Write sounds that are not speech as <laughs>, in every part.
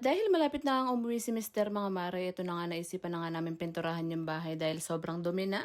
Dahil malapit na ang umuwi si Mr. Mga Mare, ito na nga naisipan na nga namin pinturahan yung bahay dahil sobrang dumi na.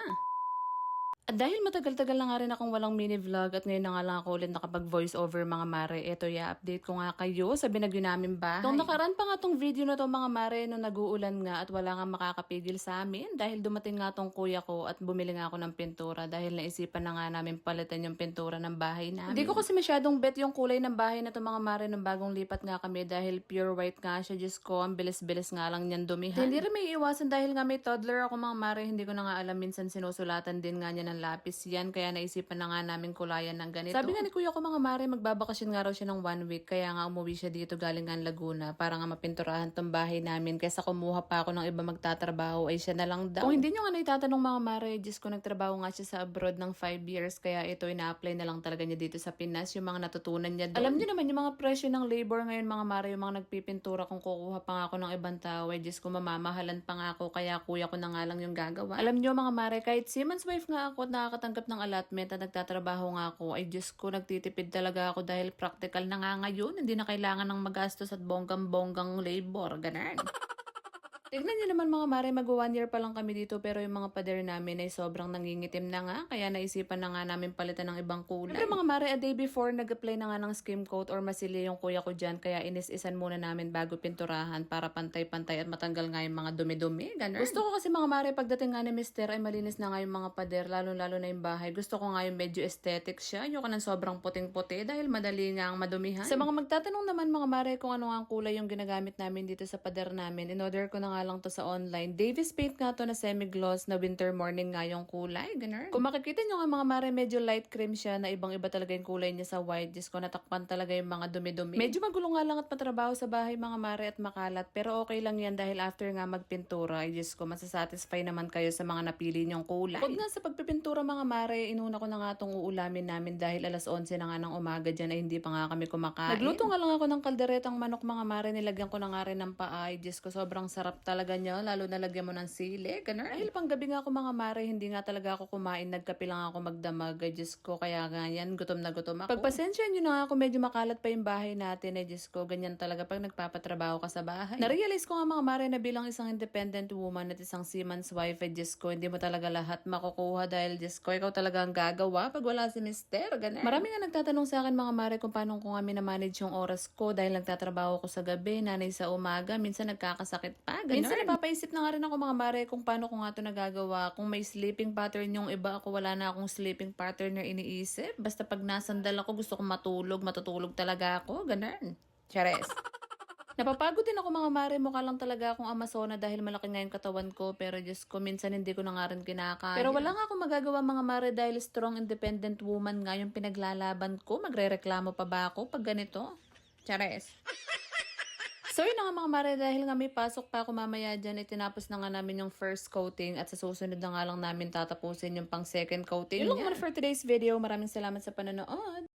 At dahil matagal-tagal na nga rin akong walang mini vlog at ngayon na nga lang ako ulit nakapag voice over mga mare, eto i-update ko nga kayo sa binagyo namin bahay. Nung nakaraan pa nga tong video na to mga mare nung nag-uulan nga at wala nga makakapigil sa amin dahil dumating nga tong kuya ko at bumili nga ako ng pintura dahil naisipan na nga namin palitan yung pintura ng bahay namin. Hindi ko kasi masyadong bet yung kulay ng bahay na to mga mare nung bagong lipat nga kami dahil pure white nga siya. Diyos ko, ang bilis-bilis nga lang niyan dumihan. Hindi rin may iwasan dahil nga may toddler ako mga mare, hindi ko na nga alam minsan sinusulatan din nga niya ng lapis yan kaya naisipan na nga namin kulayan ng ganito. Sabi nga ni kuya ko mga mare, magbabakasyon nga raw siya ng one week kaya nga umuwi siya dito galing nga Laguna para nga mapinturahan tong bahay namin kaysa kumuha pa ako ng iba magtatrabaho ay siya na lang daw. Kung hindi nyo nga naitatanong mga mare, Diyos ko nagtrabaho nga siya sa abroad ng 5 years kaya ito ina-apply na lang talaga niya dito sa Pinas yung mga natutunan niya doon. Alam niyo naman yung mga presyo ng labor ngayon mga mare, yung mga nagpipintura kung kukuha pa nga ako ng ibang tao ay Diyos ko mamamahalan pa nga ako kaya kuya ko na nga lang yung gagawa. Alam niyo mga mare, kahit Siemens wife nga ako at nakakatanggap ng allotment at nagtatrabaho nga ako ay Diyos ko nagtitipid talaga ako dahil practical na nga ngayon hindi na kailangan ng magastos at bonggang-bonggang labor. Ganun. <laughs> Tignan niyo naman mga mare, mag one year pa lang kami dito pero yung mga pader namin ay sobrang nangingitim na nga kaya naisipan na nga namin palitan ng ibang kulay. Pero mga mare, a day before nag-apply na nga ng skim coat or masili yung kuya ko dyan kaya inis-isan muna namin bago pinturahan para pantay-pantay at matanggal nga yung mga dumi-dumi. Ganun. Gusto ko kasi mga mare, pagdating nga ni Mister ay malinis na nga yung mga pader lalo-lalo na yung bahay. Gusto ko nga yung medyo aesthetic siya. Ayoko ng sobrang puting-puti dahil madali nga ang madumihan. Sa mga magtatanong naman mga mare kung ano ang kulay yung ginagamit namin dito sa pader namin, in order ko na nga lang to sa online. Davis paint nga to na semi-gloss na winter morning nga yung kulay. Ganun. Kung makikita nyo nga mga mare, medyo light cream siya na ibang-iba talaga yung kulay niya sa white. Diyos ko, natakpan talaga yung mga dumi-dumi. Medyo magulo nga lang at matrabaho sa bahay mga mare at makalat. Pero okay lang yan dahil after nga magpintura, ay Diyos ko, masasatisfy naman kayo sa mga napili nyong kulay. Huwag nga sa pagpipintura mga mare, inuna ko na nga itong uulamin namin dahil alas 11 na nga ng umaga dyan ay hindi pa nga kami kumakain. Nagluto nga lang ako ng kalderetang manok mga mare, nilagyan ko na nga rin ng paay. Diyos ko, sobrang sarap talaga niya, lalo na lagyan mo ng sili, ganun. Dahil pang gabi nga ako mga mare, hindi nga talaga ako kumain, nagkape lang ako magdamag. Ay, Diyos ko, kaya nga yan, gutom na gutom ako. Pagpasensya nyo na nga ako, medyo makalat pa yung bahay natin, ay Diyos ko, ganyan talaga pag nagpapatrabaho ka sa bahay. Narealize ko nga mga mare na bilang isang independent woman at isang seaman's wife, ay Diyos ko, hindi mo talaga lahat makukuha dahil Diyos ko, ikaw talaga ang gagawa pag wala si mister, ganun. Marami nga nagtatanong sa akin mga mare kung paano ko nga minamanage yung oras ko dahil nagtatrabaho ko sa gabi, nanay sa umaga, minsan nagkakasakit pa, ganun. Minsan napapaisip na nga rin ako mga mare kung paano ko nga ito nagagawa. Kung may sleeping pattern yung iba, ako wala na akong sleeping pattern na iniisip. Basta pag nasandal ako, gusto kong matulog, matutulog talaga ako, ganun. Chares. <laughs> Napapagod din ako mga mare, mukha lang talaga akong Amazona dahil malaki nga yung katawan ko pero Diyos ko, minsan hindi ko na nga rin kinakaya. Pero wala nga akong magagawa mga mare dahil strong independent woman nga yung pinaglalaban ko. Magre-reklamo pa ba ako pag ganito? Chares. So yun na nga mga mare, dahil nga may pasok pa ako mamaya dyan, itinapos na nga namin yung first coating at sa susunod na nga lang namin tatapusin yung pang second coating. Yun lang for today's video. Maraming salamat sa panonood.